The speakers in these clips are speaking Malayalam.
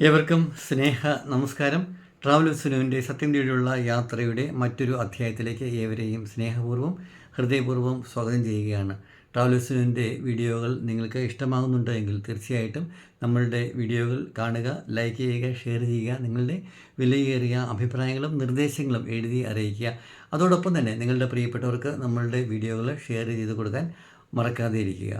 ഏവർക്കും സ്നേഹ നമസ്കാരം. ട്രാവൽ സുനുവിന്റെ സത്യം തേടിയുള്ള യാത്രയുടെ മറ്റൊരു അധ്യായത്തിലേക്ക് ഏവരെയും സ്നേഹപൂർവം ഹൃദയപൂർവം സ്വാഗതം ചെയ്യുകയാണ്. ട്രാവൽ സുനുവിന്റെ വീഡിയോകൾ നിങ്ങൾക്ക് ഇഷ്ടമാകുന്നുണ്ടെങ്കിൽ തീർച്ചയായിട്ടും നമ്മളുടെ വീഡിയോകൾ കാണുക ലൈക്ക് ചെയ്യുക ഷെയർ ചെയ്യുക നിങ്ങളുടെ വിലയേറിയ അഭിപ്രായങ്ങളും നിർദ്ദേശങ്ങളും എഴുതി അറിയിക്കുക. അതോടൊപ്പം തന്നെ നിങ്ങളുടെ പ്രിയപ്പെട്ടവർക്ക് നമ്മളുടെ വീഡിയോകൾ ഷെയർ ചെയ്ത് കൊടുക്കാൻ മറക്കാതെ ഇരിക്കുക.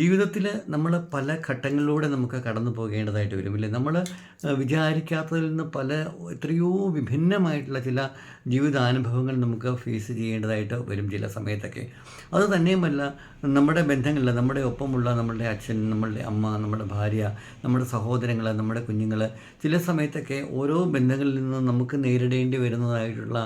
ജീവിതത്തിൽ നമ്മൾ പല ഘട്ടങ്ങളിലൂടെ നമുക്ക് കടന്നു പോകേണ്ടതായിട്ട് വരും ഇല്ലേ? നമ്മൾ വിചാരിക്കാത്തതിൽ നിന്ന് പല എത്രയോ വിഭിന്നമായിട്ടുള്ള ചില ജീവിതാനുഭവങ്ങൾ നമുക്ക് ഫേസ് ചെയ്യേണ്ടതായിട്ട് വരും ചില സമയത്തൊക്കെ. അത് തന്നെയുമല്ല നമ്മുടെ ബന്ധങ്ങളിൽ നമ്മുടെ ഒപ്പമുള്ള നമ്മളുടെ അച്ഛൻ നമ്മളുടെ അമ്മ നമ്മുടെ ഭാര്യ നമ്മുടെ സഹോദരങ്ങൾ നമ്മുടെ കുഞ്ഞുങ്ങൾ ചില സമയത്തൊക്കെ ഓരോ ബന്ധങ്ങളിൽ നിന്നും നമുക്ക് നേരിടേണ്ടി വരുന്നതായിട്ടുള്ള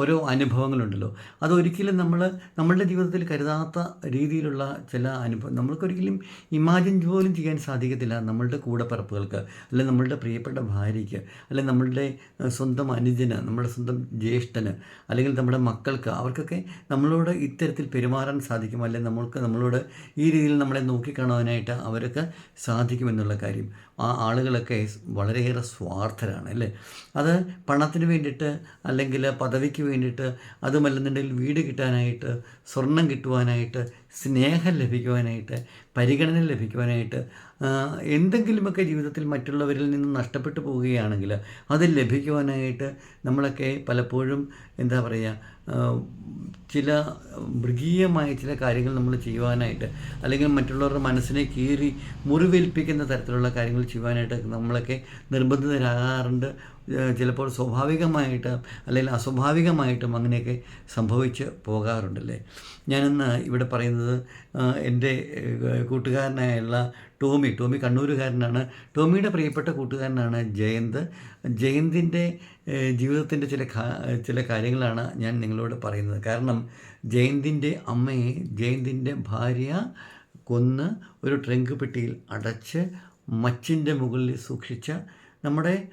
ഓരോ അനുഭവങ്ങളുണ്ടല്ലോ. അതൊരിക്കലും നമ്മൾ നമ്മളുടെ ജീവിതത്തിൽ കരുതാത്ത രീതിയിലുള്ള ചില അനുഭവം നമ്മൾക്കൊരിക്കലും ഇമാജിൻ പോലും ചെയ്യാൻ സാധിക്കത്തില്ല നമ്മളുടെ കൂടപ്പിറപ്പുകൾക്ക് അല്ലെങ്കിൽ നമ്മളുടെ പ്രിയപ്പെട്ട ഭാര്യയ്ക്ക് അല്ലെങ്കിൽ നമ്മളുടെ സ്വന്തം അനുജന് നമ്മുടെ സ്വന്തം ജ്യേഷ്ഠന് അല്ലെങ്കിൽ നമ്മുടെ മക്കൾക്ക്. അവർക്കൊക്കെ നമ്മളോട് ഇത്തരത്തിൽ പെരുമാറാൻ സാധിക്കും അല്ലെങ്കിൽ നമ്മൾക്ക് നമ്മളോട് ഈ രീതിയിൽ നമ്മളെ നോക്കിക്കാണാനായിട്ട് അവരൊക്കെ സാധിക്കുമെന്നുള്ള കാര്യം. ആ ആളുകളൊക്കെ വളരെയേറെ സ്വാർത്ഥരാണ് അല്ലേ? അത് പണത്തിന് വേണ്ടിയിട്ട് അല്ലെങ്കിൽ പദവിക്ക് വേണ്ടിയിട്ട് അതുമല്ലെന്നുണ്ടെങ്കിൽ വീട് കിട്ടാനായിട്ട് സ്വർണം കിട്ടുവാനായിട്ട് സ്നേഹം ലഭിക്കുവാനായിട്ട് പരിഗണന ലഭിക്കുവാനായിട്ട് എന്തെങ്കിലുമൊക്കെ ജീവിതത്തിൽ മറ്റുള്ളവരിൽ നിന്ന് നഷ്ടപ്പെട്ടു പോവുകയാണെങ്കിൽ അത് ലഭിക്കുവാനായിട്ട് നമ്മളൊക്കെ പലപ്പോഴും എന്താ പറയുക ചില മൃഗീയമായ ചില കാര്യങ്ങൾ നമ്മൾ ചെയ്യുവാനായിട്ട് അല്ലെങ്കിൽ മറ്റുള്ളവരുടെ മനസ്സിനെ കീറി മുറിവേൽപ്പിക്കുന്ന തരത്തിലുള്ള കാര്യങ്ങൾ ചെയ്യുവാനായിട്ട് നമ്മളൊക്കെ നിർബന്ധിതരാകാറുണ്ട്. ചിലപ്പോൾ സ്വാഭാവികമായിട്ട് അല്ലെങ്കിൽ അസ്വാഭാവികമായിട്ടും അങ്ങനെയൊക്കെ സംഭവിച്ച് പോകാറുണ്ടല്ലേ? ഞാനിന്ന് ഇവിടെ പറയുന്നത് എന്റെ കൂട്ടുകാരനായുള്ള ടോമി ടോമി കണ്ണൂരുകാരനാണ്. ടോമിയുടെ പ്രിയപ്പെട്ട കൂട്ടുകാരനാണ് ജയന്ത്. ജയന്തിന്റെ ജീവിതത്തിന്റെ ചില ചില കാര്യങ്ങളാണ് ഞാൻ നിങ്ങളോട് പറയുന്നത്. കാരണം ജയന്തിന്റെ അമ്മയെ ജയന്തിന്റെ ഭാര്യ കൊന്ന് ഒരു ട്രങ്ക് പെട്ടിയിൽ അടച്ച് മച്ചിന്റെ മുകളിൽ സൂക്ഷിച്ച നമ്മുടെ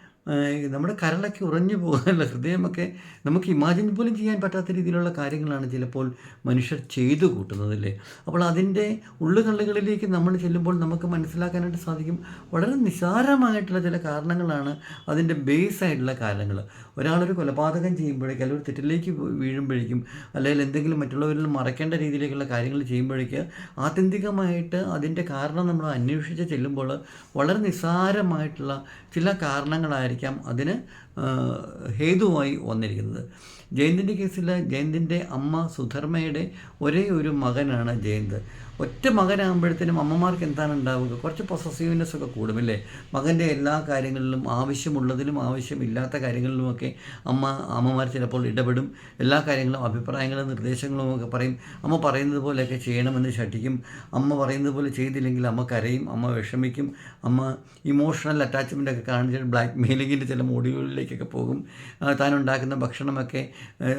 നമ്മുടെ കരളൊക്കെ ഉറഞ്ഞു പോകാനുള്ള ഹൃദയമൊക്കെ നമുക്ക് ഇമാജിൻ പോലും ചെയ്യാൻ പറ്റാത്ത രീതിയിലുള്ള കാര്യങ്ങളാണ് ചിലപ്പോൾ മനുഷ്യർ ചെയ്തു കൂട്ടുന്നതല്ലേ? അപ്പോൾ അതിന്റെ ഉള്ളുകള്ളുകളിലേക്ക് നമ്മൾ ചെല്ലുമ്പോൾ നമുക്ക് മനസ്സിലാക്കാനായിട്ട് സാധിക്കും വളരെ നിസാരമായിട്ടുള്ള ചില കാരണങ്ങളാണ് അതിന്റെ ബേസ് ആയിട്ടുള്ള കാരണങ്ങൾ ഒരാളൊരു കൊലപാതകം ചെയ്യുമ്പോഴേക്കും അല്ലെങ്കിൽ തെറ്റിലേക്ക് വീഴുമ്പോഴേക്കും അല്ലെങ്കിൽ എന്തെങ്കിലും മറ്റുള്ളവരിൽ മറക്കേണ്ട രീതിയിലേക്കുള്ള കാര്യങ്ങൾ ചെയ്യുമ്പോഴേക്ക് ആത്യന്തികമായിട്ട് അതിന്റെ കാരണം നമ്മൾ അന്വേഷിച്ച് ചെല്ലുമ്പോൾ വളരെ നിസ്സാരമായിട്ടുള്ള ചില കാരണങ്ങളായിരിക്കും ആയിരിക്കാം അതിന് ഹേതുവായി വന്നിരിക്കുന്നത്. ജയന്തിന്റെ കേസിൽ ജയന്തിന്റെ അമ്മ സുധർമ്മയുടെ ഒരേ ഒരു മകനാണ് ജയന്ത്. ഒറ്റ മകനാകുമ്പോഴത്തേനും അമ്മമാർക്ക് എന്താണ് ഉണ്ടാവുക? കുറച്ച് പൊസസീവ്നെസ് ഒക്കെ കൂടുമല്ലേ മകന്റെ എല്ലാ കാര്യങ്ങളിലും ആവശ്യമുള്ളതിലും ആവശ്യമില്ലാത്ത കാര്യങ്ങളിലുമൊക്കെ അമ്മ അമ്മമാർ ചിലപ്പോൾ ഇടപെടും. എല്ലാ കാര്യങ്ങളും അഭിപ്രായങ്ങളും നിർദ്ദേശങ്ങളും ഒക്കെ പറയും. അമ്മ പറയുന്നത് പോലെയൊക്കെ ചെയ്യണമെന്ന് ശഠിക്കും. അമ്മ പറയുന്നത് പോലെ ചെയ്തില്ലെങ്കിൽ അമ്മ കരയും അമ്മ വിഷമിക്കും. അമ്മ ഇമോഷണൽ അറ്റാച്ച്മെന്റ് ഒക്കെ കാണിച്ച് ബ്ലാക്ക് മെയിലിങ്ങിന്റെ ചില മോഡ്യൂളിലേക്കൊക്കെ പോകും. താൻ ഉണ്ടാക്കുന്ന ഭക്ഷണമൊക്കെ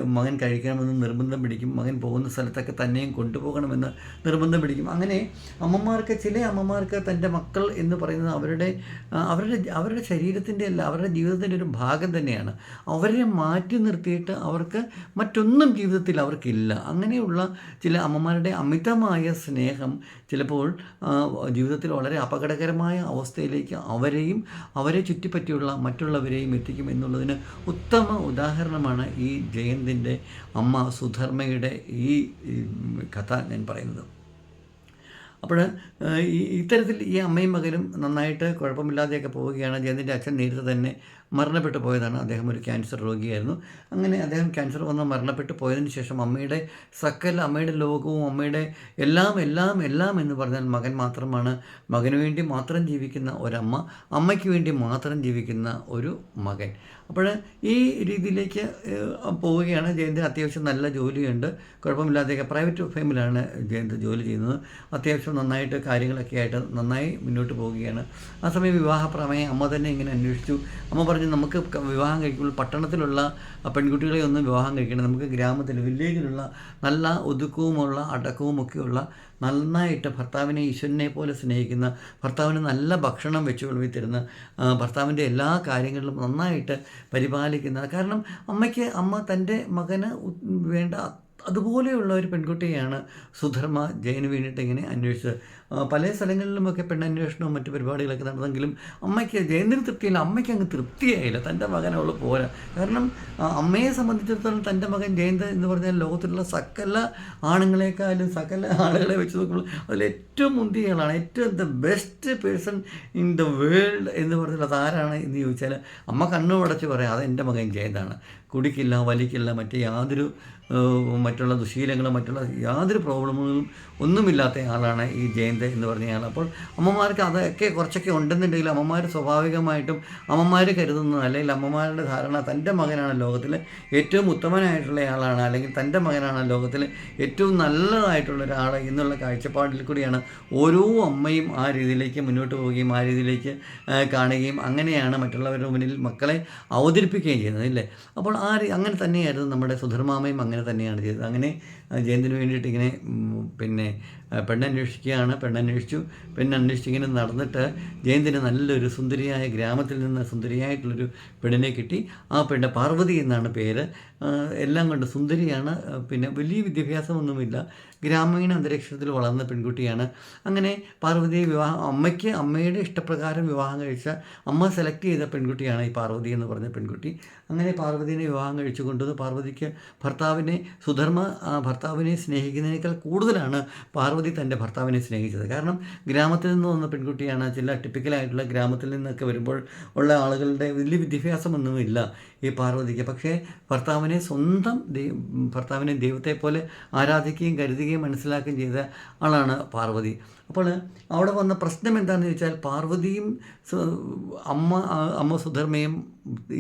മകൻ കഴിക്കണമെന്ന് നിർബന്ധം പിടിക്കും. മകൻ പോകുന്ന സ്ഥലത്തൊക്കെ തന്നെയും കൊണ്ടുപോകണമെന്ന് നിർബന്ധം പിടിക്കും. അങ്ങനെ അമ്മമാർക്ക് ചില അമ്മമാർക്ക് തന്റെ മക്കൾ എന്ന് പറയുന്നത് അവരുടെ അവരുടെ അവരുടെ ശരീരത്തിന്റെ അല്ല അവരുടെ ജീവിതത്തിന്റെ ഒരു ഭാഗം തന്നെയാണ്. അവരെ മാറ്റി നിർത്തിയിട്ട് അവർക്ക് മറ്റൊന്നും ജീവിതത്തിൽ അവർക്കില്ല. അങ്ങനെയുള്ള ചില അമ്മമാരുടെ അമിതമായ സ്നേഹം ചിലപ്പോൾ ജീവിതത്തിൽ വളരെ അപകടകരമായ അവസ്ഥയിലേക്ക് അവരെയും അവരെ ചുറ്റിപ്പറ്റിയുള്ള മറ്റുള്ളവരെയും എത്തിക്കും എന്നുള്ളതിന് ഉത്തമ ഉദാഹരണമാണ് ഈ ജയന്തിന്റെ അമ്മ സുധർമ്മയുടെ ഈ കഥ ഞാൻ പറയുന്നത്. അപ്പോൾ ഈ ഇത്തരത്തിൽ ഈ അമ്മയും മകനും നന്നായിട്ട് കുഴപ്പമില്ലാതെയൊക്കെ പോവുകയാണ്. ജയന്തിന്റെ അച്ഛൻ നേരത്തെ തന്നെ മരണപ്പെട്ടു പോയതാണ്. അദ്ദേഹം ഒരു ക്യാൻസർ രോഗിയായിരുന്നു. അങ്ങനെ അദ്ദേഹം ക്യാൻസർ വന്ന് മരണപ്പെട്ടു പോയതിന് ശേഷം അമ്മയുടെ സക്കൽ അമ്മയുടെ ലോകവും അമ്മയുടെ എല്ലാം എല്ലാം എല്ലാം എന്ന് പറഞ്ഞാൽ മകൻ മാത്രമാണ്. മകന് വേണ്ടി മാത്രം ജീവിക്കുന്ന ഒരമ്മ അമ്മയ്ക്ക് വേണ്ടി മാത്രം ജീവിക്കുന്ന ഒരു മകൻ. അപ്പോൾ ഈ രീതിയിലേക്ക് പോവുകയാണ് ജയന്തിന്. അത്യാവശ്യം നല്ല ജോലിയുണ്ട്. കുഴപ്പമില്ലാതെയൊക്കെ പ്രൈവറ്റ് ഫേമിലാണ് ജയന്ത് ജോലി ചെയ്യുന്നത്. അത്യാവശ്യം നന്നായിട്ട് കാര്യങ്ങളൊക്കെ ആയിട്ട് നന്നായി മുന്നോട്ട് പോവുകയാണ്. ആ സമയം വിവാഹ പ്രമേയം അമ്മ തന്നെ ഇങ്ങനെ അന്വേഷിച്ചു. അമ്മ പറഞ്ഞു നമുക്ക് വിവാഹം കഴിക്കുമ്പോൾ പട്ടണത്തിലുള്ള പെൺകുട്ടികളെ ഒന്നും വിവാഹം കഴിക്കണം. നമുക്ക് ഗ്രാമത്തിൽ വില്ലേജിലുള്ള നല്ല ഒതുക്കവുമുള്ള അടക്കവും ഒക്കെയുള്ള നന്നായിട്ട് ഭർത്താവിനെ ഈശ്വരനെ പോലെ സ്നേഹിക്കുന്ന ഭർത്താവിന് നല്ല ഭക്ഷണം വെച്ച് വിളവി തരുന്ന ഭർത്താവിന്റെ എല്ലാ കാര്യങ്ങളിലും നന്നായിട്ട് പരിപാലിക്കുന്ന. കാരണം അമ്മയ്ക്ക് അമ്മ തന്റെ മകന് വേണ്ട അതുപോലെയുള്ള ഒരു പെൺകുട്ടിയെയാണ് സുധർമ്മ ജയന് വേണ്ടിയിട്ട് ഇങ്ങനെ അന്വേഷിച്ചത്. പല സ്ഥലങ്ങളിലുമൊക്കെ പെണ്ണന്വേഷണവും മറ്റു പരിപാടികളൊക്കെ നടന്നെങ്കിലും അമ്മയ്ക്ക് ജയന്തിന് തൃപ്തിയില്ല. അമ്മയ്ക്ക് അങ്ങ് തൃപ്തിയായില്ല. തന്റെ മകനുള്ള പോരാ. കാരണം അമ്മയെ സംബന്ധിച്ചിടത്തോളം തന്റെ മകൻ ജയന്ത് എന്ന് പറഞ്ഞാൽ ലോകത്തിലുള്ള സകല ആണുങ്ങളെക്കാളും സകല ആളുകളെ വെച്ച് നോക്കുമ്പോൾ അതിൽ ഏറ്റവും മുന്തിയ ഏറ്റവും the best person in the world എന്ന് പറഞ്ഞാൽ ആരാണ് എന്ന് ചോദിച്ചാൽ അമ്മ കണ്ണു അടച്ച് പറയാം അത് എന്റെ മകൻ ജയന്താണ്. കുടിക്കില്ല വലിക്കില്ല മറ്റേ യാതൊരു മറ്റുള്ള ദുശീലങ്ങളും മറ്റുള്ള യാതൊരു പ്രോബ്ലമുകളും ഒന്നുമില്ലാത്ത ആളാണ് ഈ ജയന്ത് എന്ന് പറഞ്ഞ അപ്പോൾ അമ്മമാർക്ക് അതൊക്കെ കുറച്ചൊക്കെ ഉണ്ടെന്നുണ്ടെങ്കിൽ അമ്മമാർ സ്വാഭാവികമായിട്ടും അമ്മമാർ കരുതുന്നത് അല്ലെങ്കിൽ അമ്മമാരുടെ ധാരണ തന്റെ മകനാണ് ലോകത്തിലെ ഏറ്റവും ഉത്തമനായിട്ടുള്ള ആളാണ് അല്ലെങ്കിൽ തന്റെ മകനാണ് ലോകത്തിലെ ഏറ്റവും നല്ലതായിട്ടുള്ള ഒരാൾ എന്നുള്ള കാഴ്ചപ്പാടിൽ കൂടിയാണ് ഓരോ അമ്മയും ആ രീതിയിലേക്ക് മുന്നോട്ട് പോവുകയും ആ രീതിയിലേക്ക് കാണുകയും അങ്ങനെയാണ് മറ്റുള്ളവരുടെ മുന്നിൽ മക്കളെ അവതരിപ്പിക്കുകയും ചെയ്യുന്നത് ഇല്ലേ? അപ്പോൾ ആ അങ്ങനെ തന്നെയായിരുന്നു നമ്മുടെ സുധർമാമയും അങ്ങനെ തന്നെയാണ് ചെയ്തത്. അങ്ങനെ ജയന്തിന് വേണ്ടിയിട്ട് ഇങ്ങനെ പിന്നെ പെണ്ണന്വേഷിക്കുകയാണ്. പെണ്ണന്വേഷിച്ചു. പെണ്ണന്വേഷിച്ച് ഇങ്ങനെ നടന്നിട്ട് ജയന്തിന് നല്ലൊരു സുന്ദരിയായ ഗ്രാമത്തിൽ നിന്ന് സുന്ദരിയായിട്ടുള്ളൊരു പെണ്ണിനെ കിട്ടി. ആ പെണ്ണ് പാർവതി എന്നാണ് പേര്. എല്ലാം കൊണ്ട് സുന്ദരിയാണ്. പിന്നെ വലിയ വിദ്യാഭ്യാസമൊന്നുമില്ല. ഗ്രാമീണ അന്തരീക്ഷത്തിൽ വളർന്ന പെൺകുട്ടിയാണ്. അങ്ങനെ പാർവതിയെ വിവാഹം അമ്മയ്ക്ക് അമ്മയുടെ ഇഷ്ടപ്രകാരം വിവാഹം കഴിച്ച അമ്മ സെലക്ട് ചെയ്ത പെൺകുട്ടിയാണ് ഈ പാർവതി എന്ന് പറഞ്ഞ പെൺകുട്ടി. അങ്ങനെ പാർവതിനെ വിവാഹം കഴിച്ചു കൊണ്ടുവന്ന് പാർവതിക്ക് ഭർത്താവിനെ സുധർമ്മ ആ, ഭർത്താവിനെ സ്നേഹിക്കുന്നതിനേക്കാൾ കൂടുതലാണ് പാർവതി തന്റെ ഭർത്താവിനെ സ്നേഹിച്ചത്. കാരണം ഗ്രാമത്തിൽ നിന്ന് വന്ന പെൺകുട്ടിയാണ് ചില ടിപ്പിക്കലായിട്ടുള്ള ഗ്രാമത്തിൽ നിന്നൊക്കെ വരുമ്പോൾ ഉള്ള ആളുകളുടെ വലിയ വിദ്യാഭ്യാസമൊന്നുമില്ല ഈ പാർവതിക്ക്. പക്ഷേ ഭർത്താവിനെ സ്വന്തം ഭർത്താവിനെ ദൈവത്തെ പോലെ ആരാധിക്കുകയും കരുതുകയും മനസ്സിലാക്കുകയും ചെയ്ത ആളാണ് പാർവതി. അപ്പോൾ അവിടെ വന്ന പ്രശ്നം എന്താണെന്ന് ചോദിച്ചാൽ പാർവതിയും അമ്മ അമ്മ സുധർമ്മയും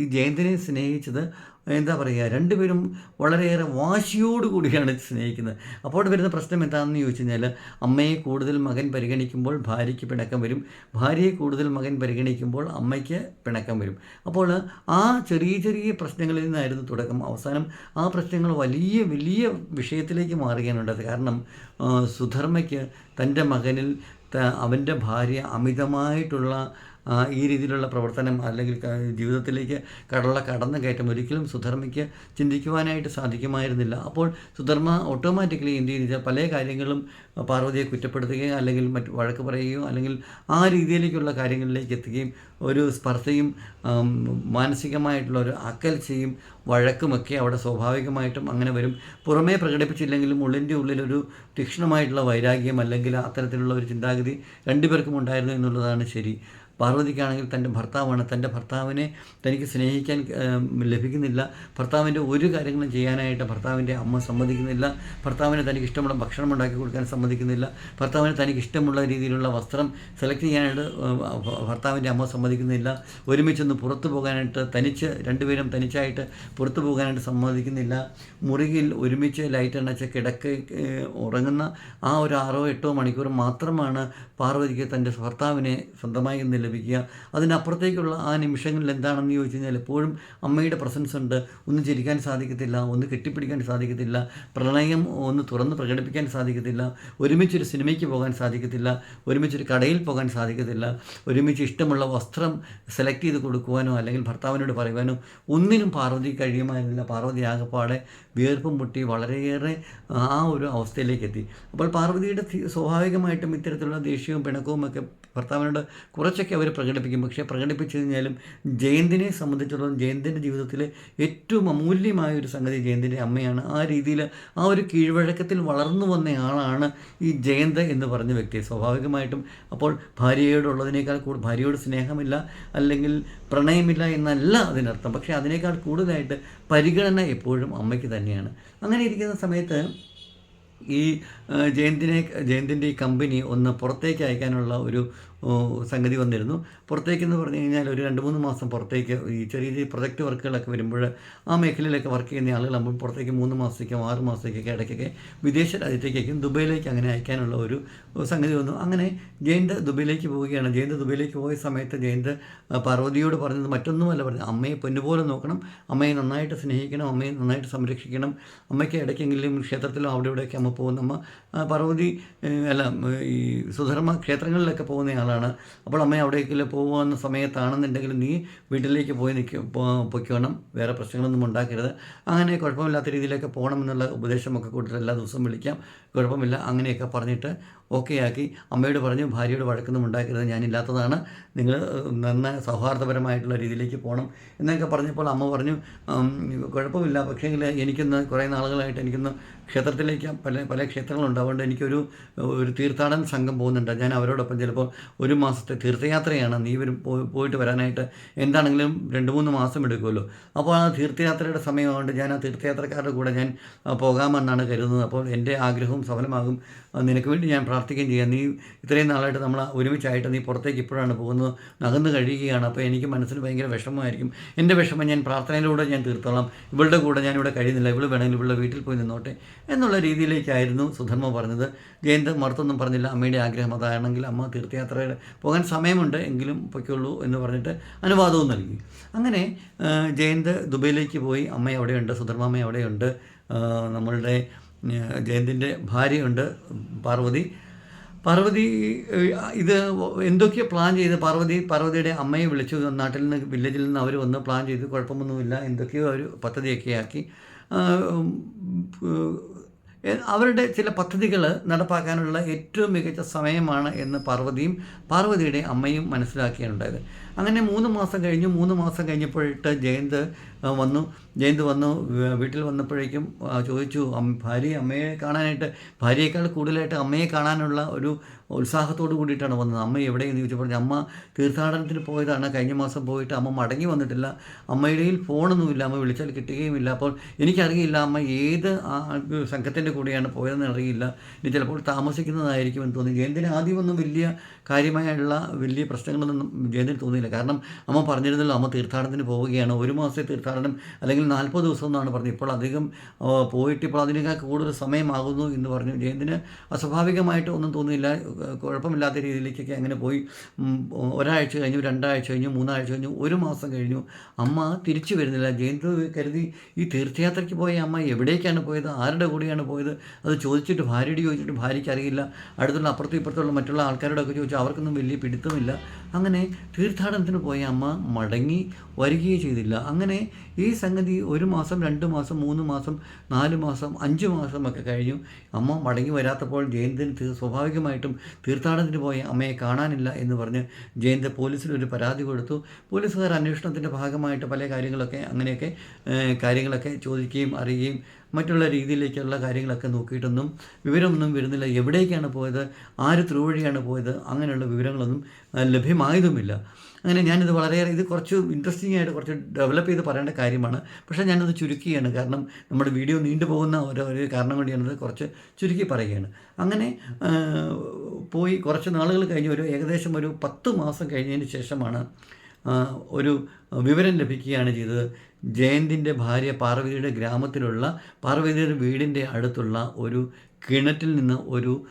ഈ ജയന്തിനെ സ്നേഹിച്ചത് എന്താ പറയുക രണ്ടുപേരും വളരെയേറെ വാശിയോട് കൂടിയാണ് സ്നേഹിക്കുന്നത്. അപ്പോൾ വരുന്ന പ്രശ്നം എന്താണെന്ന് ചോദിച്ചു കഴിഞ്ഞാൽ അമ്മയെ കൂടുതൽ മകൻ പരിഗണിക്കുമ്പോൾ ഭാര്യയ്ക്ക് പിണക്കം വരും. ഭാര്യയെ കൂടുതൽ മകൻ പരിഗണിക്കുമ്പോൾ അമ്മയ്ക്ക് പിണക്കം വരും. അപ്പോൾ ആ ചെറിയ ചെറിയ പ്രശ്നങ്ങളിൽ നിന്നായിരുന്നു തുടക്കം. അവസാനം ആ പ്രശ്നങ്ങൾ വലിയ വലിയ വിഷയത്തിലേക്ക് മാറുകയാണുണ്ടത് കാരണം സുധർമ്മയ്ക്ക് തന്റെ മകനിൽ അവന്റെ ഭാര്യ അമിതമായിട്ടുള്ള ഈ രീതിയിലുള്ള പ്രവർത്തനം അല്ലെങ്കിൽ ജീവിതത്തിലേക്ക് കടള്ള കടന്നു കയറ്റം ഒരിക്കലും സുധർമ്മയ്ക്ക് ചിന്തിക്കുവാനായിട്ട് സാധിക്കുമായിരുന്നില്ല. അപ്പോൾ സുധർമ്മ ഓട്ടോമാറ്റിക്കലി എന്ത് ചെയ്യുന്ന പല കാര്യങ്ങളും പാർവതിയെ കുറ്റപ്പെടുത്തുകയോ അല്ലെങ്കിൽ മറ്റ് വഴക്ക് പറയുകയോ അല്ലെങ്കിൽ ആ രീതിയിലേക്കുള്ള കാര്യങ്ങളിലേക്ക് എത്തുകയും ഒരു സ്പർശയും മാനസികമായിട്ടുള്ള ഒരു അക്കൽച്ചയും വഴക്കുമൊക്കെ അവിടെ സ്വാഭാവികമായിട്ടും അങ്ങനെ വരും. പുറമേ പ്രകടിപ്പിച്ചില്ലെങ്കിലും ഉള്ളിന്റെ ഉള്ളിലൊരു തീക്ഷ്ണമായിട്ടുള്ള വൈരാഗ്യം അല്ലെങ്കിൽ അത്തരത്തിലുള്ള ഒരു ചിന്താഗതി രണ്ടുപേർക്കും ഉണ്ടായിരുന്നു എന്നുള്ളതാണ് ശരി. പാർവതിക്കാണെങ്കിൽ തന്റെ ഭർത്താവാണ്. തന്റെ ഭർത്താവിനെ തനിക്ക് സ്നേഹിക്കാൻ ലഭിക്കുന്നില്ല. ഭർത്താവിന്റെ ഒരു കാര്യങ്ങളും ചെയ്യാനായിട്ട് ഭർത്താവിന്റെ അമ്മ സമ്മതിക്കുന്നില്ല. ഭർത്താവിന് തനിക്ക് ഇഷ്ടമുള്ള ഭക്ഷണം ഉണ്ടാക്കി കൊടുക്കാൻ സമ്മതിക്കുന്നില്ല. ഭർത്താവിന് തനിക്ക് ഇഷ്ടമുള്ള രീതിയിലുള്ള വസ്ത്രം സെലക്ട് ചെയ്യാനായിട്ട് ഭർത്താവിന്റെ അമ്മ സമ്മതിക്കുന്നില്ല. ഒരുമിച്ചൊന്ന് പുറത്തു പോകാനായിട്ട് തനിച്ച് രണ്ടുപേരും തനിച്ചായിട്ട് പുറത്തു പോകാനായിട്ട് സമ്മതിക്കുന്നില്ല. മുറിയിൽ ഒരുമിച്ച് ലൈറ്റ് അണച്ച് കിടക്ക് ഉറങ്ങുന്ന ആ ഒരു ആറോ എട്ടോ മണിക്കൂർ മാത്രമാണ് പാർവതിക്ക് തന്റെ ഭർത്താവിനെ സ്വന്തമായി ലഭിക്കുക. അതിനപ്പുറത്തേക്കുള്ള ആ നിമിഷങ്ങളിൽ എന്താണെന്ന് ചോദിച്ചു കഴിഞ്ഞാൽ എപ്പോഴും അമ്മയുടെ പ്രസൻസ് ഉണ്ട്. ഒന്ന് ചിരിക്കാൻ സാധിക്കത്തില്ല ഒന്ന് കെട്ടിപ്പിടിക്കാൻ സാധിക്കത്തില്ല പ്രണയം ഒന്ന് തുറന്ന് പ്രകടിപ്പിക്കാൻ സാധിക്കത്തില്ല ഒരുമിച്ചൊരു സിനിമയ്ക്ക് പോകാൻ സാധിക്കത്തില്ല ഒരുമിച്ചൊരു കടയിൽ പോകാൻ സാധിക്കത്തില്ല ഒരുമിച്ച് ഇഷ്ടമുള്ള വസ്ത്രം സെലക്ട് ചെയ്ത് കൊടുക്കുവാനോ അല്ലെങ്കിൽ ഭർത്താവിനോട് പറയുവാനോ ഒന്നിനും പാർവതി കഴിയുമായിരുന്നില്ല. പാർവതി ആകപ്പാടെ വിയർപ്പും മുട്ടി വളരെയേറെ ആ ഒരു അവസ്ഥയിലേക്ക് എത്തി. അപ്പോൾ പാർവതിയുടെ സ്വാഭാവികമായിട്ടും ഇത്തരത്തിലുള്ള ദേഷ്യവും പിണക്കവും ഒക്കെ ഭർത്താവിനോട് കുറച്ചൊക്കെ അവർ പ്രകടിപ്പിക്കും. പക്ഷേ പ്രകടിപ്പിച്ചു കഴിഞ്ഞാലും ജയന്തിനെ സംബന്ധിച്ചിടത്തോളം ജയന്തിന്റെ ജീവിതത്തിലെ ഏറ്റവും അമൂല്യമായ ഒരു സംഗതി ജയന്തിന്റെ അമ്മയാണ്. ആ രീതിയിൽ ആ ഒരു കീഴ്വഴക്കത്തിൽ വളർന്നു വന്നയാളാണ് ഈ ജയന്ത് എന്ന് പറഞ്ഞ വ്യക്തി. സ്വാഭാവികമായിട്ടും അപ്പോൾ ഭാര്യയോടുള്ളതിനേക്കാൾ കൂടുതൽ ഭാര്യയോട് സ്നേഹമില്ല. അല്ലെങ്കിൽ പ്രണയമില്ല എന്നല്ല അതിനർത്ഥം. പക്ഷേ അതിനേക്കാൾ കൂടുതലായിട്ട് പരിഗണന എപ്പോഴും അമ്മയ്ക്ക് തന്നെയാണ്. അങ്ങനെ ഇരിക്കുന്ന സമയത്ത് ഈ ജയന്തിനെ ജയന്തിന്റെ ഈ കമ്പനി ഒന്ന് പുറത്തേക്ക് അയക്കാനുള്ള ഒരു സംഗതി വന്നിരുന്നു. പുറത്തേക്കെന്ന് പറഞ്ഞു കഴിഞ്ഞാൽ ഒരു രണ്ട് മൂന്ന് മാസം പുറത്തേക്ക് ഈ ചെറിയ ചെറിയ പ്രൊജക്റ്റ് വർക്കുകളൊക്കെ വരുമ്പോൾ ആ മേഖലയിലൊക്കെ വർക്ക് ചെയ്യുന്ന ആളുകളാകുമ്പോൾ പുറത്തേക്ക് മൂന്ന് മാസത്തേക്കും ആറ് മാസത്തേക്കൊക്കെ ഇടയ്ക്കൊക്കെ വിദേശ രാജ്യത്തേക്കും ദുബൈയിലേക്ക് അങ്ങനെ അയക്കാനുള്ള ഒരു സംഗതി വന്നു. അങ്ങനെ ജയന്ത് ദുബൈയിലേക്ക് പോവുകയാണ്. ജയന്ത് ദുബൈയിലേക്ക് പോയ സമയത്ത് ജയന്ത് പാർവതിയോട് പറഞ്ഞത് മറ്റൊന്നുമല്ല പറഞ്ഞത് അമ്മയെ പൊന്നുപോലെ നോക്കണം. അമ്മയെ നന്നായിട്ട് സ്നേഹിക്കണം. അമ്മയെ നന്നായിട്ട് സംരക്ഷിക്കണം. അമ്മയ്ക്ക് ഇടയ്ക്കെങ്കിലും ക്ഷേത്രത്തിലോ അവിടെ ഇവിടെയൊക്കെ അമ്മ പോകുന്ന അമ്മ പാർവതി അല്ല ഈ സുധർമ്മ ക്ഷേത്രങ്ങളിലൊക്കെ പോകുന്ന ആളാണ്. അപ്പോൾ അമ്മ അവിടേക്ക് പോകുന്ന സമയത്താണെന്നുണ്ടെങ്കിൽ നീ വീട്ടിലേക്ക് പോയി നിൽക്കും പൊയ്ക്കോണം. വേറെ പ്രശ്നങ്ങളൊന്നും ഉണ്ടാക്കരുത്. അങ്ങനെ കുഴപ്പമില്ലാത്ത രീതിയിലൊക്കെ പോകണം എന്നുള്ള ഉപദേശമൊക്കെ കൊടുത്തിട്ട് എല്ലാ ദിവസവും വിളിക്കാം. കുഴപ്പമില്ല. അങ്ങനെയൊക്കെ പറഞ്ഞിട്ട് ഓക്കെ ആക്കി അമ്മയോട് പറഞ്ഞു ഭാര്യയോട് വഴക്കൊന്നും ഉണ്ടാക്കരുത് ഞാനില്ലാത്തതാണ്. നിങ്ങൾ നന്ന സൗഹാർദ്ദപരമായിട്ടുള്ള രീതിയിലേക്ക് പോകണം എന്നൊക്കെ പറഞ്ഞപ്പോൾ അമ്മ പറഞ്ഞു കുഴപ്പമില്ല. പക്ഷേങ്കിൽ എനിക്കൊന്ന് കുറേ നാളുകളായിട്ട് എനിക്കൊന്ന് ക്ഷേത്രത്തിലേക്ക് പല പല ക്ഷേത്രങ്ങളുണ്ട്. അതുകൊണ്ട് എനിക്കൊരു ഒരു തീർത്ഥാടന സംഘം പോകുന്നുണ്ട്. ഞാൻ അവരോടൊപ്പം ചിലപ്പോൾ ഒരു മാസത്തെ തീർത്ഥയാത്രയാണ്. നീ വരും പോയിട്ട് വരാനായിട്ട് എന്താണെങ്കിലും രണ്ട് മൂന്ന് മാസം എടുക്കുമല്ലോ. അപ്പോൾ ആ തീർത്ഥയാത്രയുടെ സമയമാകൊണ്ട് ഞാൻ ആ തീർത്ഥയാത്രക്കാരുടെ കൂടെ ഞാൻ പോകാമെന്നാണ് കരുതുന്നത്. അപ്പോൾ എന്റെ ആഗ്രഹവും സഫലമാകും. നിനക്ക് വേണ്ടി ഞാൻ പ്രാർത്ഥിക്കുകയും ചെയ്യാം നീ ഇത്രയും നാളായിട്ട് നമ്മൾ ഒരുമിച്ചായിട്ട് നീ പുറത്തേക്ക് ഇപ്പോഴാണ് പോകുന്നത്. നകന്ന് കഴിയുകയാണ്. അപ്പോൾ എനിക്ക് മനസ്സിന് ഭയങ്കര വിഷമമായിരിക്കും. എന്റെ വിഷമം ഞാൻ പ്രാർത്ഥനയിലൂടെ ഞാൻ തീർത്തോളാം. ഇവളുടെ കൂടെ ഞാനിവിടെ കഴിയുന്നില്ല. ഇവൾ വേണമെങ്കിൽ ഇവളുടെ വീട്ടിൽ പോയി നിന്നോട്ടെ എന്നുള്ള രീതിയിലേക്കായിരുന്നു സുധർമ്മ പറഞ്ഞത്. ജയന്ത് മറുത്തൊന്നും പറഞ്ഞില്ല. അമ്മയുടെ ആഗ്രഹം അതാണെങ്കിൽ അമ്മ തീർത്ഥയാത്രയിൽ പോകാൻ സമയമുണ്ട്. എങ്കിലും പൊയ്ക്കുള്ളൂ എന്ന് പറഞ്ഞിട്ട് അനുവാദവും നൽകി. അങ്ങനെ ജയന്ത് ദുബൈയിലേക്ക് പോയി. അമ്മ അവിടെയുണ്ട്. സുധർമ്മ അവിടെയുണ്ട്. നമ്മളുടെ ജയന്തിന്റെ ഭാര്യയുണ്ട്. പാർവതി പാർവതി ഇത് എന്തൊക്കെയോ പ്ലാൻ ചെയ്ത് പാർവതി പാർവതിയുടെ അമ്മയെ വിളിച്ചു. നാട്ടിൽ നിന്ന് വില്ലേജിൽ നിന്ന് അവർ വന്ന് പ്ലാൻ ചെയ്ത്. കുഴപ്പമൊന്നുമില്ല. എന്തൊക്കെയോ ഒരു പദ്ധതിയൊക്കെ ആക്കി. അവരുടെ ചില പദ്ധതികൾ നടപ്പാക്കാനുള്ള ഏറ്റവും മികച്ച സമയമാണ് എന്ന് പാർവതിയും പാർവതിയുടെ അമ്മയും മനസ്സിലാക്കിയാണ് ഉണ്ടായത് അങ്ങനെ മൂന്ന് മാസം കഴിഞ്ഞു മൂന്ന് മാസം കഴിഞ്ഞപ്പോഴിട്ട് ജയന്ത് വന്നു. ജയന്ത് വന്നു വീട്ടിൽ വന്നപ്പോഴേക്കും ചോദിച്ചു ഭാര്യ അമ്മയെ കാണാനായിട്ട് ഭാര്യയേക്കാൾ കൂടുതലായിട്ട് അമ്മയെ കാണാനുള്ള ഒരു ഉത്സാഹത്തോട് കൂടിയിട്ടാണ് വന്നത്. അമ്മ എവിടെയെന്ന് ചോദിച്ചു പറഞ്ഞു, അമ്മ തീർത്ഥാടനത്തിന് പോയതാണ്. കഴിഞ്ഞ മാസം പോയിട്ട് അമ്മ മടങ്ങി വന്നിട്ടില്ല. അമ്മയുടെ കയ്യിൽ ഫോണൊന്നുമില്ല. അമ്മ വിളിച്ചാൽ കിട്ടുകയുമില്ല. അപ്പോൾ എനിക്കറിയില്ല അമ്മ ഏത് സംഘത്തിന്റെ കൂടെയാണ് പോയതെന്ന് അറിയില്ല. ഇനി ചിലപ്പോൾ താമസിക്കുന്നതായിരിക്കും എന്ന് തോന്നി. ജയന്തിന് ആദ്യമൊന്നും വലിയ കാര്യമായുള്ള വലിയ പ്രശ്നങ്ങളൊന്നും ജയന്തിന് തോന്നിയില്ല. കാരണം അമ്മ പറഞ്ഞിരുന്നല്ലോ അമ്മ തീർത്ഥാടനത്തിന് പോവുകയാണ്. ഒരു മാസത്തെ തീർത്ഥാടനം അല്ലെങ്കിൽ നാൽപ്പത് ദിവസം എന്നാണ് പറഞ്ഞത്. ഇപ്പോൾ അധികം പോയിട്ട് ഇപ്പോൾ അതിനേക്കാൾ കൂടുതൽ സമയമാകുന്നു എന്ന് പറഞ്ഞു. ജയന്തിന് അസ്വാഭാവികമായിട്ട് ഒന്നും തോന്നിയില്ല. കുഴപ്പമില്ലാത്ത രീതിയിലേക്കൊക്കെ അങ്ങനെ പോയി. ഒരാഴ്ച കഴിഞ്ഞു രണ്ടാഴ്ച കഴിഞ്ഞു മൂന്നാഴ്ച കഴിഞ്ഞു ഒരു മാസം കഴിഞ്ഞു. അമ്മ തിരിച്ചു വരുന്നില്ല. ജയന്തു കരുതി ഈ തീർത്ഥയാത്രയ്ക്ക് പോയ അമ്മ എവിടേക്കാണ് പോയത്? ആരുടെ കൂടെയാണ് പോയത്? അത് ചോദിച്ചിട്ട് ഭാര്യയോട് ചോദിച്ചിട്ട് ഭാര്യയ്ക്ക് അറിയില്ല. അടുത്തുള്ള അപ്പുറത്തും ഇപ്പുറത്തുള്ള മറ്റുള്ള ആൾക്കാരോടൊക്കെ ചോദിച്ചു. അവർക്കൊന്നും വലിയ പിടുത്തമില്ല. അങ്ങനെ തീർത്ഥാടനത്തിന് പോയ അമ്മ മടങ്ങി വരികയേ ചെയ്തില്ല. അങ്ങനെ ഈ സംഗതി ഒരു മാസം രണ്ട് മാസം മൂന്ന് മാസം നാല് മാസം അഞ്ച് മാസമൊക്കെ കഴിഞ്ഞു. അമ്മ മടങ്ങി വരാത്തപ്പോൾ ജയന്തിന് സ്വാഭാവികമായിട്ടും തീർത്ഥാടനത്തിന് പോയ അമ്മയെ കാണാനില്ല എന്ന് പറഞ്ഞ് ജയന്ത് പോലീസിൽ ഒരു പരാതി കൊടുത്തു. പോലീസുകാർ അന്വേഷണത്തിന്റെ ഭാഗമായിട്ട് പല കാര്യങ്ങളൊക്കെ അങ്ങനെയൊക്കെ കാര്യങ്ങളൊക്കെ ചോദിക്കുകയും അറിയുകയും മറ്റുള്ള രീതിയിലേക്കുള്ള കാര്യങ്ങളൊക്കെ നോക്കിയിട്ടൊന്നും വിവരമൊന്നും വരുന്നില്ല. എവിടേക്കാണ് പോയത്? ആര് ത്രൂവഴിയാണ് പോയത്? അങ്ങനെയുള്ള വിവരങ്ങളൊന്നും ലഭ്യമായതുമില്ല. അങ്ങനെ ഞാനിത് വളരെയേറെ ഇത് കുറച്ച് ഇൻട്രസ്റ്റിംഗ് ആയിട്ട് കുറച്ച് ഡെവലപ്പ് ചെയ്ത് പറയേണ്ട കാര്യമാണ്. പക്ഷേ ഞാനത് ചുരുക്കുകയാണ് കാരണം നമ്മുടെ വീഡിയോ നീണ്ടുപോകുന്ന ഓരോ ഒരു കാരണം കൊണ്ട് ഞാനത് കുറച്ച് ചുരുക്കി പറയുകയാണ്. അങ്ങനെ പോയി കുറച്ച് നാളുകൾ കഴിഞ്ഞ് ഒരു ഏകദേശം ഒരു പത്ത് മാസം കഴിഞ്ഞതിന് ശേഷമാണ് ഒരു വിവരം ലഭിക്കുകയാണ് ചെയ്തത്. ജയന്തിന്റെ ഭാര്യ പാർവതിയുടെ ഗ്രാമത്തിലുള്ള പാർവതിയുടെ വീടിന്റെ അടുത്തുള്ള ഒരു കിണറ്റിൽ നിന്ന് ഒരു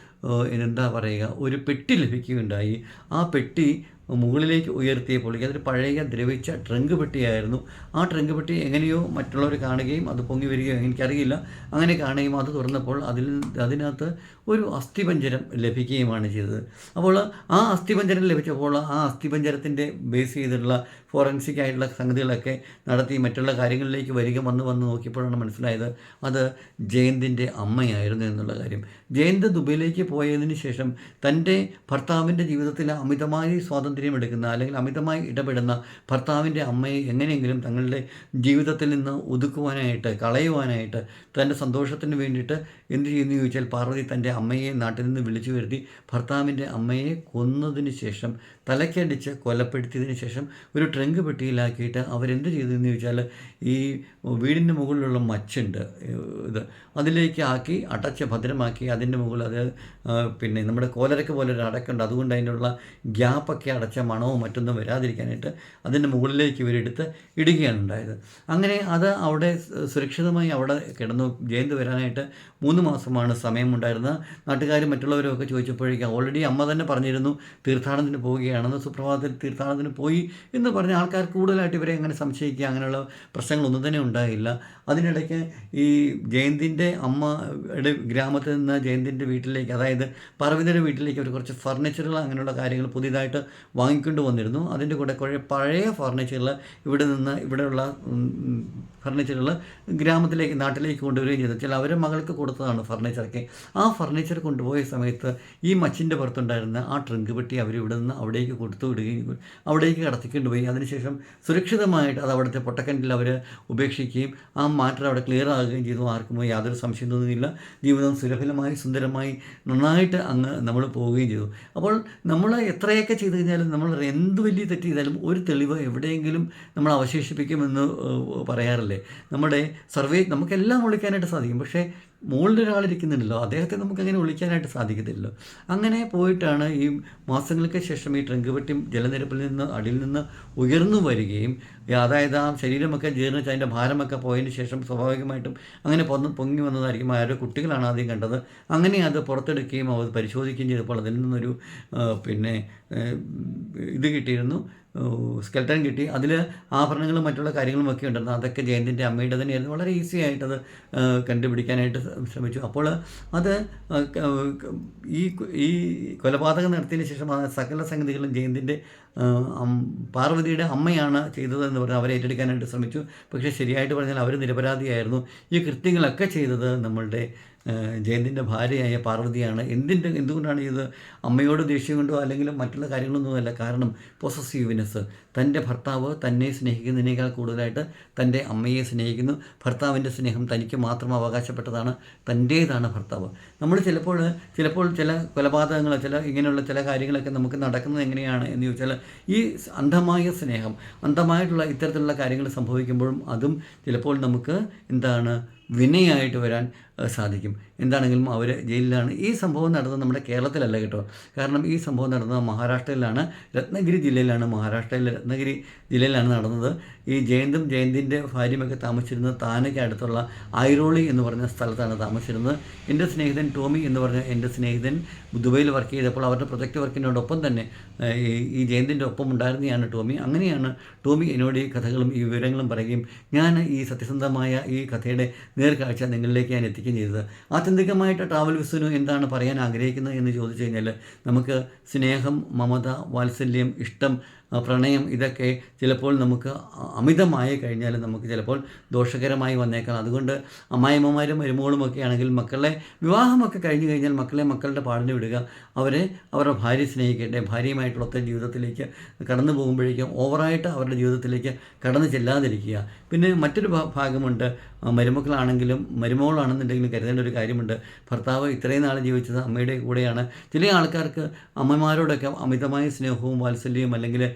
എന്താ പറയുക ഒരു പെട്ടി ലഭിക്കുകയുണ്ടായി. ആ പെട്ടി മുകളിലേക്ക് ഉയർത്തിയപ്പോൾ അതൊരു പഴയ ദ്രവിച്ച ട്രങ്ക് പെട്ടിയായിരുന്നു. ആ ട്രങ്ക് പെട്ടി എങ്ങനെയോ മറ്റുള്ളവർ കാണുകയും അത് പൊങ്ങി വരികയോ എനിക്കറിയില്ല. അങ്ങനെ കാണുകയും അത് തുറന്നപ്പോൾ അതിൽ അതിനകത്ത് ഒരു അസ്ഥിപഞ്ചരം ലഭിക്കുകയുമാണ് ചെയ്തത്. അപ്പോൾ ആ അസ്ഥിപഞ്ചരം ലഭിച്ചപ്പോൾ ആ അസ്ഥിപഞ്ചരത്തിന്റെ ബേസ് ചെയ്തിട്ടുള്ള ഫോറൻസിക് ആയിട്ടുള്ള സംഗതികളൊക്കെ നടത്തി മറ്റുള്ള കാര്യങ്ങളിലേക്ക് വരിക വന്ന് വന്ന് നോക്കിയപ്പോഴാണ് മനസ്സിലായത് അത് ജയന്തിന്റെ അമ്മയായിരുന്നു എന്നുള്ള കാര്യം. ജയന്ത് ദുബൈയിലേക്ക് പോയതിന് ശേഷം തന്റെ ഭർത്താവിന്റെ ജീവിതത്തിൽ അമിതമായി സ്വാതന്ത്ര്യം എടുക്കുന്ന അല്ലെങ്കിൽ അമിതമായി ഇടപെടുന്ന ഭർത്താവിന്റെ അമ്മയെ എങ്ങനെയെങ്കിലും തങ്ങളുടെ ജീവിതത്തിൽ നിന്ന് ഒതുക്കുവാനായിട്ട് കളയുവാനായിട്ട് തന്റെ സന്തോഷത്തിന് വേണ്ടിയിട്ട് എന്ത് ചെയ്യുന്നു ചോദിച്ചാൽ പാർവതി തന്റെ അമ്മയെ നാട്ടിൽ നിന്ന് വിളിച്ചു വരുത്തി ഭർത്താവിന്റെ അമ്മയെ കൊന്നതിന് ശേഷം തലക്കടിച്ച് കൊലപ്പെടുത്തിയതിന് ശേഷം ഒരു ട്രങ്ക് പെട്ടിയിലാക്കിയിട്ട് അവരെന്ത് ചെയ്തു എന്ന് ചോദിച്ചാൽ ഈ വീടിന്റെ മുകളിലുള്ള മച്ചുണ്ട് ഇത് അതിലേക്ക് ആക്കി അടച്ച് ഭദ്രമാക്കി അതിന്റെ മുകളിൽ അത് പിന്നെ നമ്മുടെ കോലരക്ക് പോലെ ഒരു അടക്കുണ്ട്. അതുകൊണ്ട് അതിനുള്ള ഗ്യാപ്പൊക്കെ അട അടച്ച മണവും മറ്റൊന്നും വരാതിരിക്കാനായിട്ട് അതിന്റെ മുകളിലേക്ക് ഇവരെടുത്ത് ഇടുകയാണ് ഉണ്ടായത്. അങ്ങനെ അത് അവിടെ സുരക്ഷിതമായി അവിടെ കിടന്നു ജയന്ത് വരാനായിട്ട് മൂന്ന് മാസമാണ് സമയമുണ്ടായിരുന്നത്. നാട്ടുകാരും മറ്റുള്ളവരും ഒക്കെ ചോദിച്ചപ്പോഴേക്കും ഓൾറെഡി അമ്മ തന്നെ പറഞ്ഞിരുന്നു തീർത്ഥാടനത്തിന് പോവുകയാണെന്ന്. സുപ്രഭാതത്തിൽ തീർത്ഥാടനത്തിന് പോയി എന്ന് പറഞ്ഞ ആൾക്കാർ കൂടുതലായിട്ട് ഇവരെ അങ്ങനെ സംശയിക്കുക അങ്ങനെയുള്ള പ്രശ്നങ്ങളൊന്നും തന്നെ ഉണ്ടായില്ല. അതിനിടയ്ക്ക് ഈ ജയന്തിന്റെ അമ്മയുടെ ഗ്രാമത്തിൽ നിന്ന് ജയന്തിന്റെ വീട്ടിലേക്ക് അതായത് പാർവതിയുടെ വീട്ടിലേക്ക് അവർ കുറച്ച് ഫർണിച്ചറുകൾ അങ്ങനെയുള്ള കാര്യങ്ങൾ പുതിയതായിട്ട് വാങ്ങിക്കൊണ്ട് വന്നിരുന്നു. അതിന്റെ കൂടെ കുറേ പഴയ ഫർണിച്ചറുകൾ ഇവിടെ നിന്ന് ഇവിടെയുള്ള ഫർണിച്ചറുകൾ ഗ്രാമത്തിലേക്ക് നാട്ടിലേക്ക് കൊണ്ടുവരികയും ചെയ്തു. ചില അവരുടെ മകൾക്ക് കൊടുത്തതാണ് ഫർണിച്ചറൊക്കെ. ആ ഫർണിച്ചർ കൊണ്ടുപോയ സമയത്ത് ഈ മച്ചിന്റെ പുറത്തുണ്ടായിരുന്ന ആ ട്രങ്ക് പെട്ടി അവർ ഇവിടെ നിന്ന് അവിടേക്ക് കൊടുത്തു വിടുകയും അവിടേക്ക് കടത്തിക്കൊണ്ട് പോയി. അതിനുശേഷം സുരക്ഷിതമായിട്ട് അത് അവിടുത്തെ പൊട്ടക്കണ്ടിൽ അവർ ഉപേക്ഷിക്കുകയും ആ മാറ്റർ അവിടെ ക്ലിയർ ആകുകയും ചെയ്തു. ആർക്കും യാതൊരു സംശയം തോന്നുന്നില്ല. ജീവിതം സുലഭലമായി സുന്ദരമായി നന്നായിട്ട് അങ്ങ് നമ്മൾ പോവുകയും ചെയ്തു. അപ്പോൾ നമ്മൾ എത്രയൊക്കെ ചെയ്തു കഴിഞ്ഞാലും നമ്മൾ എന്ത് വലിയ തെറ്റ് ചെയ്താലും ഒരു തെളിവ് എവിടെയെങ്കിലും നമ്മൾ അവശേഷിപ്പിക്കുമെന്ന് പറയാറില്ലേ? നമ്മുടെ സർവേ നമുക്കെല്ലാം വിളിക്കാനായിട്ട് സാധിക്കും. പക്ഷേ മുകളിൽ ഒരാളിരിക്കുന്നുണ്ടല്ലോ അദ്ദേഹത്തെ നമുക്ക് അങ്ങനെ ഒളിക്കാനായിട്ട് സാധിക്കത്തില്ലല്ലോ. അങ്ങനെ പോയിട്ടാണ് ഈ മാസങ്ങൾക്ക് ശേഷം ഈ ട്രങ്ക് പെട്ടി ജലനിരപ്പിൽ നിന്ന് അടിയിൽ നിന്ന് ഉയർന്നു വരികയും അതായത് ആ ശരീരമൊക്കെ ജീർണിച്ച് അതിന്റെ ഭാരമൊക്കെ പോയതിന് ശേഷം സ്വാഭാവികമായിട്ടും അങ്ങനെ പൊന്ന് പൊങ്ങി വന്നതായിരിക്കും. ആരോ കുട്ടികളാണ് ആദ്യം കണ്ടത്. അങ്ങനെ അത് പുറത്തെടുക്കുകയും അവർ പരിശോധിക്കുകയും ചെയ്തപ്പോൾ അതിൽ നിന്നൊരു പിന്നെ ഇത് കിട്ടിയിരുന്നു. സ്കെൽട്ടൻ കിട്ടി. അതിൽ ആഭരണങ്ങളും മറ്റുള്ള കാര്യങ്ങളും ഒക്കെ ഉണ്ടായിരുന്നു അതൊക്കെ ജയന്തിന്റെ അമ്മയുടെ തന്നെയായിരുന്നു. വളരെ ഈസി ആയിട്ടത് ആ, കണ്ടുപിടിക്കാനായിട്ട് ശ്രമിച്ചു. അപ്പോൾ അത് ഈ ഈ കൊലപാതകം നടത്തിയതിന് ശേഷം സകല സംഗതികളും ജയന്തിന്റെ പാർവതിയുടെ അമ്മയാണ് ചെയ്തതെന്ന് പറഞ്ഞ് അവരെ ഏറ്റെടുക്കാനായിട്ട് ശ്രമിച്ചു. പക്ഷേ ശരിയായിട്ട് പറഞ്ഞാൽ അവർ നിരപരാധിയായിരുന്നു. ഈ കൃത്യങ്ങളൊക്കെ ചെയ്തത് നമ്മളുടെ ജയന്തിന്റെ ഭാര്യയായ പാർവതിയാണ്. എന്തിന്റെ എന്തുകൊണ്ടാണ് ഇത് അമ്മയോട് ദേഷ്യം കൊണ്ടോ അല്ലെങ്കിൽ മറ്റുള്ള കാര്യങ്ങളൊന്നുമല്ല? കാരണം പൊസസീവ്നെസ് തന്റെ ഭർത്താവ് തന്നെ സ്നേഹിക്കുന്നതിനേക്കാൾ കൂടുതലായിട്ട് തന്റെ അമ്മയെ സ്നേഹിക്കുന്നു. ഭർത്താവിന്റെ സ്നേഹം തനിക്ക് മാത്രം അവകാശപ്പെട്ടതാണ് തന്റേതാണ് ഭർത്താവ്. നമ്മൾ ചിലപ്പോൾ ചിലപ്പോൾ ചില കൊലപാതകങ്ങൾ ചില ഇങ്ങനെയുള്ള ചില കാര്യങ്ങളൊക്കെ നമുക്ക് നടക്കുന്നത് എങ്ങനെയാണ് എന്ന് ചോദിച്ചാൽ ഈ അന്ധമായ സ്നേഹം അന്ധമായിട്ടുള്ള ഇത്തരത്തിലുള്ള കാര്യങ്ങൾ സംഭവിക്കുമ്പോഴും അതും ചിലപ്പോൾ നമുക്ക് എന്താണ് വിനയായിട്ട് വരാൻ സാധിക്കും. എന്താണെങ്കിലും അവർ ജയിലിലാണ്. ഈ സംഭവം നടന്നത് നമ്മുടെ കേരളത്തിലല്ല കേട്ടോ. കാരണം ഈ സംഭവം നടന്നത് മഹാരാഷ്ട്രയിലാണ്. രത്നഗിരി ജില്ലയിലാണ്. മഹാരാഷ്ട്രയിലെ രത്നഗിരി ജില്ലയിലാണ് നടന്നത്. ഈ ജയന്തും ജയന്തിന്റെ ഭാര്യയുമൊക്കെ താമസിച്ചിരുന്നത് താനയ്ക്ക് അടുത്തുള്ള ഐറോളി എന്ന് പറഞ്ഞ സ്ഥലത്താണ് താമസിച്ചിരുന്നത്. എന്റെ സ്നേഹിതൻ ടോമി എന്ന് പറഞ്ഞ എന്റെ സ്നേഹിതൻ ദുബൈയിൽ വർക്ക് ചെയ്തപ്പോൾ അവരുടെ പ്രൊജക്റ്റ് വർക്കിനോടൊപ്പം തന്നെ ഈ ജയന്തിന്റെ ഒപ്പം ഉണ്ടായിരുന്നതാണ് ടോമി. അങ്ങനെയാണ് ടോമി എന്നോട് ഈ കഥകളും ഈ വിവരങ്ങളും പറയുകയും ഞാൻ ഈ സത്യസന്ധമായ ഈ കഥയുടെ നേർക്കാഴ്ച നിങ്ങളിലേക്ക് ഞാൻ എത്തിക്കുകയും ചെയ്തത്. ആത്യന്തികമായിട്ട് ട്രാവൽ വിസുനു എന്താണ് പറയാൻ ആഗ്രഹിക്കുന്നത് എന്ന് ചോദിച്ചു കഴിഞ്ഞാൽ നമുക്ക് സ്നേഹം മമത വാത്സല്യം ഇഷ്ടം പ്രണയം ഇതൊക്കെ ചിലപ്പോൾ നമുക്ക് അമിതമായി കഴിഞ്ഞാൽ നമുക്ക് ചിലപ്പോൾ ദോഷകരമായി വന്നേക്കാം. അതുകൊണ്ട് അമ്മായിമ്മമാരും മരുമോളും ഒക്കെ ആണെങ്കിൽ മക്കളെ വിവാഹമൊക്കെ കഴിഞ്ഞു കഴിഞ്ഞാൽ മക്കളെ മക്കളുടെ പാടിന് വിടുക. അവരെ അവരുടെ ഭാര്യ സ്നേഹിക്കട്ടെ. ഭാര്യയുമായിട്ടുള്ള ജീവിതത്തിലേക്ക് കടന്നു പോകുമ്പോഴേക്കും ഓവറായിട്ട് അവരുടെ ജീവിതത്തിലേക്ക് കടന്നു ചെല്ലാതിരിക്കുക. പിന്നെ മറ്റൊരു ഭാഗമുണ്ട്. മരുമക്കളാണെങ്കിലും മരുമകളാണെന്നുണ്ടെങ്കിലും കരുതേണ്ട ഒരു കാര്യമുണ്ട്. ഭർത്താവ് ഇത്രയും നാൾ ജീവിച്ചത് അമ്മയുടെ കൂടെയാണ്. ചില ആൾക്കാർക്ക് അമ്മമാരോടൊക്കെ അമിതമായ സ്നേഹവും വാത്സല്യവും അല്ലെങ്കിൽ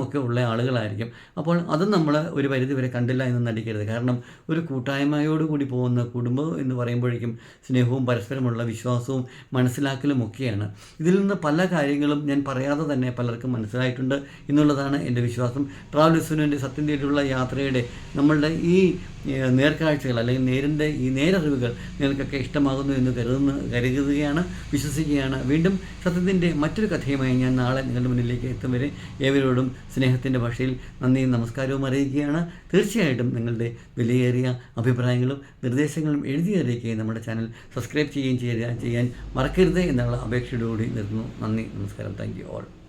ഒക്കെ ഉള്ള ആളുകളായിരിക്കും. അപ്പോൾ അതും നമ്മൾ ഒരു പരിധി വരെ കണ്ടില്ല എന്ന് നടിക്കരുത്. കാരണം ഒരു കൂട്ടായ്മയോടുകൂടി പോകുന്ന കുടുംബം എന്ന് പറയുമ്പോഴേക്കും സ്നേഹവും പരസ്പരമുള്ള വിശ്വാസവും മനസ്സിലാക്കലും ഒക്കെയാണ്. ഇതിൽ നിന്ന് പല കാര്യങ്ങളും ഞാൻ പറയാതെ തന്നെ പലർക്കും മനസ്സിലായിട്ടുണ്ട് എന്നുള്ളതാണ് എന്റെ വിശ്വാസം. ട്രാവൽ സത്യത്തിലുള്ള യാത്രയുടെ നമ്മളുടെ ഈ നേർക്കാഴ്ചകൾ അല്ലെങ്കിൽ നേരിന്റെ ഈ നേരറിവുകൾ നിങ്ങൾക്കൊക്കെ ഇഷ്ടമാകുന്നു എന്ന് കരുതുന്ന കരുതുകയാണ് വിശ്വസിക്കുകയാണ്. വീണ്ടും സത്യത്തിന്റെ മറ്റൊരു കഥയുമായി ഞാൻ നാളെ നിങ്ങളുടെ മുന്നിലേക്ക് എത്തും വരെ ഏവരോടും സ്നേഹത്തിന്റെ ഭാഷയിൽ നന്ദിയും നമസ്കാരവും അറിയിക്കുകയാണ്. തീർച്ചയായിട്ടും നിങ്ങളുടെ വിലയേറിയ അഭിപ്രായങ്ങളും നിർദ്ദേശങ്ങളും എഴുതി അറിയിക്കുകയും നമ്മുടെ ചാനൽ സബ്സ്ക്രൈബ് ചെയ്യുകയും ചെയ്യുക ചെയ്യാൻ മറക്കരുത് എന്നുള്ള അപേക്ഷയോടുകൂടി നിർത്തുന്നു. നന്ദി നമസ്കാരം. Thank you all.